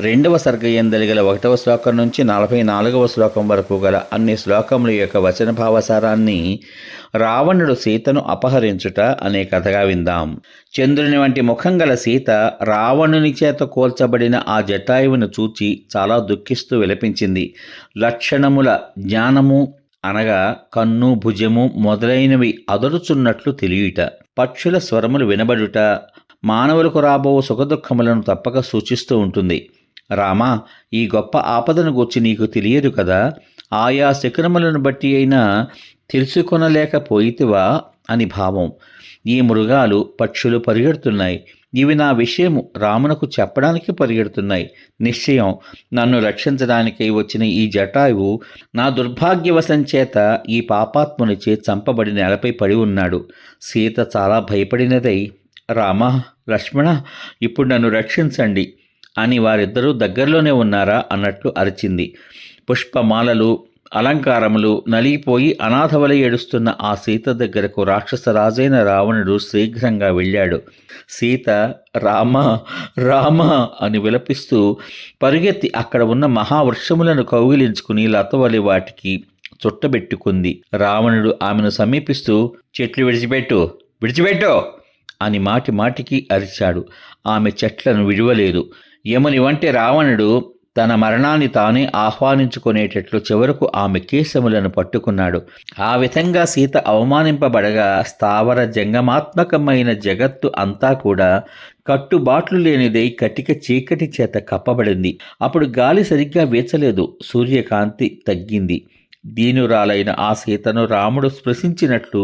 రెండవ సర్గయందలి గల ఒకటవ శ్లోకం నుంచి నలభై నాలుగవ శ్లోకం వరకు గల అన్ని శ్లోకముల యొక్క వచన భావసారాన్ని రావణుడు సీతను అపహరించుట అనే కథగా విందాం. చంద్రుని వంటి ముఖం గల సీత రావణుని చేత కోల్చబడిన ఆ జటాయువును చూచి చాలా దుఃఖిస్తూ విలపించింది. లక్షణముల జ్ఞానము అనగా కన్ను భుజము మొదలైనవి అదరుచున్నట్లు తెలియుట. పక్షుల స్వరములు వినబడుట మానవులకు రాబో సుఖదుఖములను తప్పక సూచిస్తూ ఉంటుంది. రామా ఈ గొప్ప ఆపదను గూర్చి నీకు తెలియదు కదా. ఆయా శిఖరములను బట్టి అయినా తెలుసుకొనలేకపోయితివా? అని భావం. ఈ మృగాలు పక్షులు పరిగెడుతున్నాయి. ఇవి నా విషయము రామునకు చెప్పడానికి పరిగెడుతున్నాయి. నిశ్చయం నన్ను రక్షించడానికై వచ్చిన ఈ జటాయువు నా దుర్భాగ్యవశం చేత ఈ పాపాత్మునిచే చంపబడి నేలపై పడి ఉన్నాడు. సీత చాలా భయపడినదై రామ లక్ష్మణ ఇప్పుడు నన్ను రక్షించండి. అని వారిద్దరూ దగ్గరలోనే ఉన్నారా అన్నట్లు అరిచింది. పుష్పమాలలు అలంకారములు నలిగిపోయి అనాథవల ఏడుస్తున్న ఆ సీత దగ్గరకు రాక్షసరాజైన రావణుడు శీఘ్రంగా వెళ్ళాడు. సీత రామ రామ అని విలపిస్తూ పరుగెత్తి అక్కడ ఉన్న మహావృక్షములను కౌగిలించుకుని లతవలి వాటికి చుట్టబెట్టుకుంది. రావణుడు ఆమెను సమీపిస్తూ చెట్లు విడిచిపెట్టు విడిచిపెట్టు! అని మాటి మాటికి అరిచాడు. ఆమె చెట్లను విడవలేదు. యముని వంటి రావణుడు తన మరణాన్ని తానే ఆహ్వానించుకునేటట్లు చివరకు ఆమె కేశములను పట్టుకున్నాడు. ఆ విధంగా సీత అవమానింపబడగా స్థావర జంగమాత్మకమైన జగత్తు అంతా కూడా కట్టుబాట్లు లేనిదై కటిక చీకటి చేత కప్పబడింది. అప్పుడు గాలి సరిగ్గా వీచలేదు. సూర్యకాంతి తగ్గింది. దీనురాలైన ఆ సీతను రాముడు స్పృశించినట్లు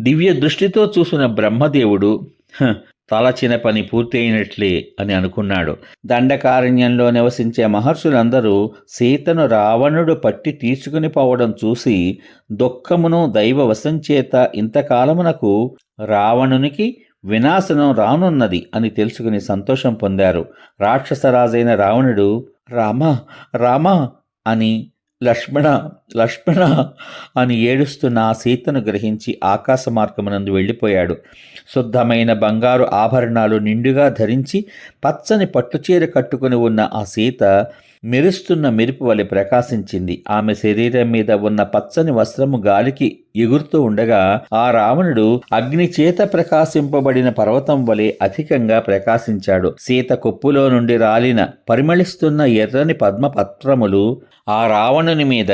దివ్య దృష్టితో చూసిన బ్రహ్మదేవుడు "హ, తలచిన పని పూర్తయినట్లే అని అనుకున్నాడు. దండకారణ్యంలో నివసించే మహర్షులందరూ సీతను రావణుడు పట్టి తీసుకుని పోవడం చూసి దుఃఖమును దైవవశం చేత ఇంతకాలమునకు రావణునికి వినాశనం రానున్నది అని తెలుసుకుని సంతోషం పొందారు. రాక్షసరాజైన రావణుడు రామ రామ అని లక్ష్మణ లక్ష్మణ అని ఏడుస్తున్న ఆ సీతను గ్రహించి ఆకాశ మార్గమునందు వెళ్ళిపోయాడు. శుద్ధమైన బంగారు ఆభరణాలు నిండుగా ధరించి పచ్చని పట్టుచీర కట్టుకుని ఉన్న ఆ సీత మెరుస్తున్న మెరుపు వలె ప్రకాశించింది. ఆమె శరీరం మీద ఉన్న పచ్చని వస్త్రము గాలికి ఎగురుతూ ఉండగా ఆ రావణుడు అగ్ని చేత ప్రకాశింపబడిన పర్వతం వలె అధికంగా ప్రకాశించాడు. సీత కొప్పులో నుండి రాలిన పరిమళిస్తున్న ఎర్రని పద్మపత్రములు ఆ రావణుని మీద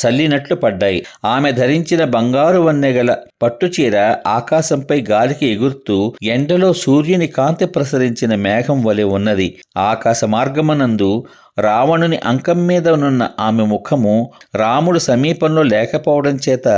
చల్లినట్లు పడ్డాయి. ఆమె ధరించిన బంగారు వన్నెగల పట్టుచీర ఆకాశంపై గాలికి ఎగురుతూ ఎండలో సూర్యుని కాంతి ప్రసరించిన మేఘం వలె ఉన్నది. ఆకాశ మార్గమనందు రావణుని అంకం మీద నున్న ఆమె ముఖము రాముడు సమీపంలో లేకపోవడం చేత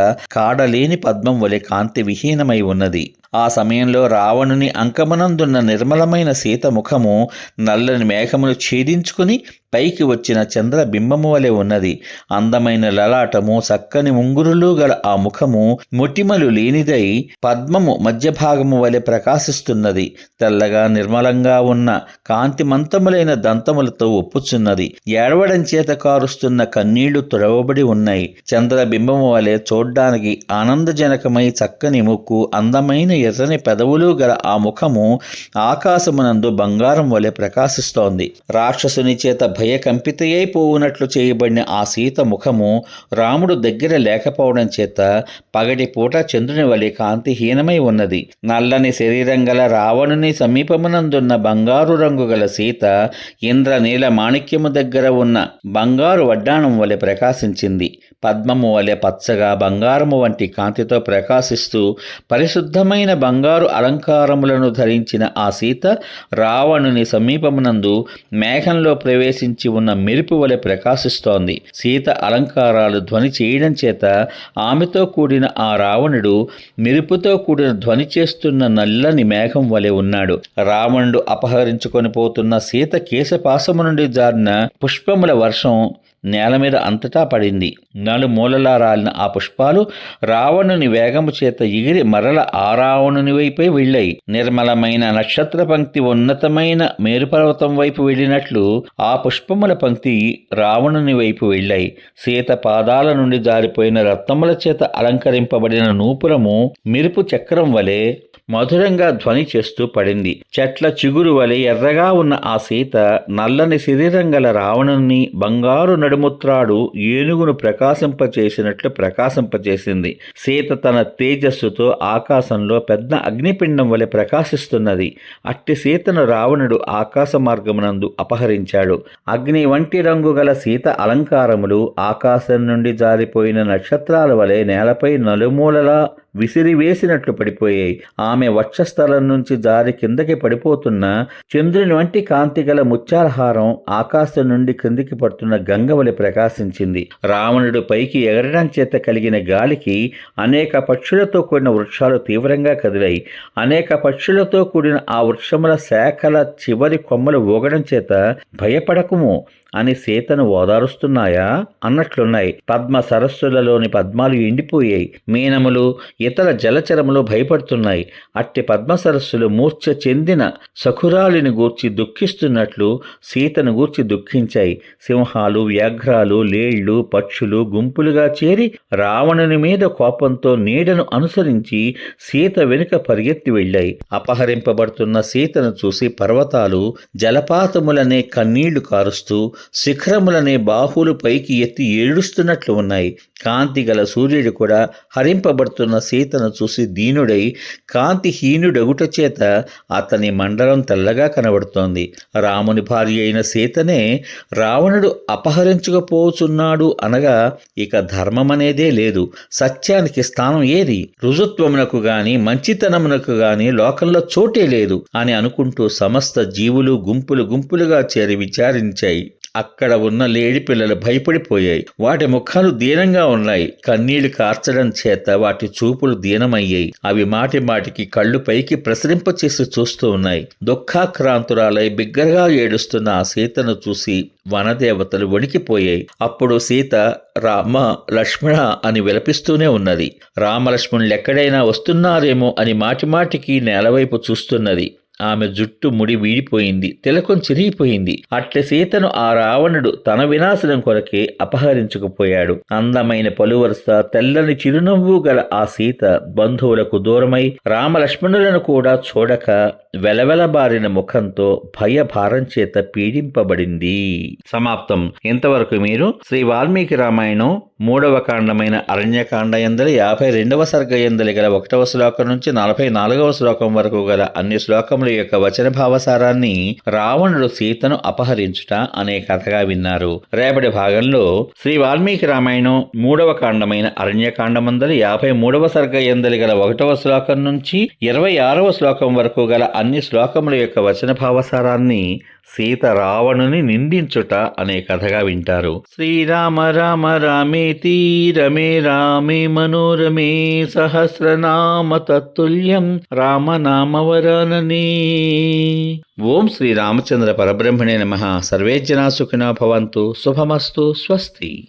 కాడలేని పద్మం వలె కాంతి విహీనమై ఉన్నది. ఆ సమయంలో రావణుని అంకమనందున్న నిర్మలమైన సీత ముఖము నల్లని మేఘమును ఛేదించుకుని పైకి వచ్చిన చంద్రబింబము వలె ఉన్నది. అందమైన లలాటము చక్కని ముంగురులు గల ఆ ముఖము మొటిమలు లేనిదై పద్మము మధ్య భాగము వలె ప్రకాశిస్తున్నది. తెల్లగా నిర్మలంగా ఉన్న కాంతిమంతములైన దంతములతో ఒప్పుచున్నది. ఏడవడం చేత కారుస్తున్న కన్నీళ్ళు తుడవబడి ఉన్నాయి. చంద్రబింబము వలె చూడ్డానికి ఆనందజనకమై చక్కని ముక్కు అందమైన ఎర్రని పెదవులు గల ఆ ముఖము ఆకాశమునందు బంగారం వలె ప్రకాశిస్తోంది. రాక్షసుని చేత భయకంపితయై పోవునట్లు చేయబడిన ఆ సీత ముఖము రాముడు దగ్గర లేకపోవడం చేత పగటి పూట చంద్రుని వలె కాంతిహీనమై ఉన్నది. నల్లని శరీరం గల రావణుని సమీపమునందున్న బంగారు రంగు గల సీత ఇంద్ర నీల మాణిక్యము దగ్గర ఉన్న బంగారు వడ్డాణం వలె ప్రకాశించింది. పద్మము వలె పచ్చగా బంగారము వంటి కాంతితో ప్రకాశిస్తూ పరిశుద్ధమైన బంగారు అలంకారములను ధరించిన ఆ సీత రావణుని సమీపమునందు మేఘంలో ప్రవేశించి ఉన్న మెరుపు వలె ప్రకాశిస్తోంది. సీత అలంకారాలు ధ్వని చేయడం చేత ఆమెతో కూడిన ఆ రావణుడు మెరుపుతో కూడిన ధ్వని చేస్తున్న నల్లని మేఘం వలె ఉన్నాడు. రావణుడు అపహరించుకొని పోతున్న సీత కేశపాసము నుండి జారిన పుష్పముల వర్షం నేల మీద అంతటా పడింది. నలుమూలలా రాలిన ఆ పుష్పాలు రావణుని వేగము చేత ఎగిరి మరల ఆ రావణుని వైపే వెళ్ళాయి. నిర్మలమైన నక్షత్ర పంక్తి ఉన్నతమైన మేరుపర్వతం వైపు వెళ్ళినట్లు ఆ పుష్పముల పంక్తి రావణుని వైపు వెళ్ళాయి. సీత పాదాల నుండి జారిపోయిన రత్నముల చేత అలంకరింపబడిన నూపురము మెరుపు చక్రం వలె మధురంగా ధ్వని చేస్తూ పడింది. చెట్ల చిగురు వలె ఎర్రగా ఉన్న ఆ సీత నల్లని శరీరం గల రావణుని బంగారు నడుముత్రాడు ఏనుగును ప్రకాశింపచేసినట్లు ప్రకాశింపచేసింది. సీత తన తేజస్సుతో ఆకాశంలో పెద్ద అగ్నిపిండం వలె ప్రకాశిస్తున్నది. అట్టి సీతను రావణుడు ఆకాశ మార్గమునందు అపహరించాడు. అగ్ని వంటి రంగు గల సీత అలంకారములు ఆకాశం నుండి జారిపోయిన నక్షత్రాల వలె నేలపై నలుమూలలా విసిరివేసినట్లు పడిపోయాయి. ఆమె వక్షస్థలం నుంచి జారి కిందకి పడిపోతున్న చంద్రుని వంటి కాంతి గల ముత్యాలహారం ఆకాశం నుండి క్రిందికి పడుతున్న గంగవలి ప్రకాశించింది. రావణుడు పైకి ఎగరడం చేత కలిగిన గాలికి అనేక పక్షులతో కూడిన వృక్షాలు తీవ్రంగా కదిలాయి. అనేక పక్షులతో కూడిన ఆ వృక్షముల శాఖల చివరి కొమ్మలు ఊగడం చేత భయపడకుము. అని సీతను ఓదారుస్తున్నాయా? అన్నట్లున్నాయి. పద్మ సరస్సులలోని పద్మాలు ఎండిపోయాయి. మీనములు ఇతర జలచరములు భయపడుతున్నాయి. అట్టి పద్మ సరస్సులు మూర్ఛ చెందిన సఖురాలిని గూర్చి దుఃఖిస్తున్నట్లు సీతను గూర్చి దుఃఖించాయి. సింహాలు వ్యాఘ్రాలు లేళ్ళు పక్షులు గుంపులుగా చేరి రావణుని మీద కోపంతో నీడను అనుసరించి సీత వెనుక పరిగెత్తి వెళ్ళాయి. అపహరింపబడుతున్న సీతను చూసి పర్వతాలు జలపాతములనే కన్నీళ్ళు కారుస్తూ శిఖరములనే బాహువులు పైకి ఎత్తి ఏడుస్తున్నట్లు ఉన్నాయి. కాంతి గల సూర్యుడు కూడా హరింపబడుతున్న సీతను చూసి దీనుడై కాంతిహీనుడగుట చేత అతని మండలం తెల్లగా కనబడుతోంది. రాముని భార్య అయిన సీతనే రావణుడు అపహరించుకుపోచున్నాడు అనగా ఇక ధర్మమనేదే లేదు. సత్యానికి స్థానం ఏది? రుజుత్వమునకు గాని మంచితనమునకు గాని లోకంలో చోటే లేదు అని అనుకుంటూ సమస్త జీవులు గుంపులు గుంపులుగా చేరి విచారించాయి. అక్కడ ఉన్న లేడి పిల్లలు భయపడిపోయాయి. వాటి ముఖాలు దీనంగా ఉన్నాయి. కన్నీళ్ళు కార్చడం చేత వాటి చూపులు దీనమయ్యాయి. అవి మాటి మాటికి కళ్ళు పైకి ప్రసరింపచేసి చూస్తూ ఉన్నాయి. దుఃఖాక్రాంతురాలై బిగ్గరగా ఏడుస్తున్న ఆ సీతను చూసి వనదేవతలు వణికిపోయాయి. అప్పుడు సీత రామ లక్ష్మణ అని విలపిస్తూనే ఉన్నది. రామలక్ష్మణులు ఎక్కడైనా వస్తున్నారేమో అని మాటిమాటికి నేలవైపు చూస్తున్నది. ఆమె జుట్టు ముడి వీడిపోయింది తిలకం చిరిగిపోయింది. అట్ల సీతను ఆ రావణుడు తన వినాశనం కొరకే అపహరించుకుపోయాడు. అందమైన పలువరుస తెల్లని చిరునవ్వు గల ఆ సీత బంధువులకు దూరమై రామలక్ష్మణులను కూడా చూడక వెలవెలబారిన ముఖంతో భయభారం చేత పీడింపబడింది. సమాప్తం. ఇంతవరకు మీరు శ్రీ వాల్మీకి రామాయణం మూడవ కాండమైన అరణ్యకాండ ఎందలి యాభై రెండవ సర్గ ఎందలి గల ఒకటవ శ్లోకం నుంచి నలభై నాలుగవ శ్లోకం వరకు గల అన్ని శ్లోకముల యొక్క వచన భావసారాన్ని రావణుడు సీతను అపహరించుట అనే కథగా విన్నారు. రేపటి భాగంలో శ్రీ వాల్మీకి రామాయణం మూడవ కాండమైన అరణ్యకాండమందలి యాభై మూడవ సర్గ ఎందలి గల ఒకటవ శ్లోకం నుంచి ఇరవై ఆరవ శ్లోకం వరకు గల అన్ని శ్లోకముల యొక్క వచన భావసారాన్ని సీత రావణుని నిందించుట అనే కథగా వింటారు. శ్రీరామ రామ రామే రమే రామే మనోరమే సహస్రనామ తత్తుల్యం రామనామవరాననే. ఓం శ్రీ రామచంద్ర పరబ్రహ్మణే నమ. సర్వే జనా సుఖినో భవంతు. శుభమస్తు. స్వస్తి.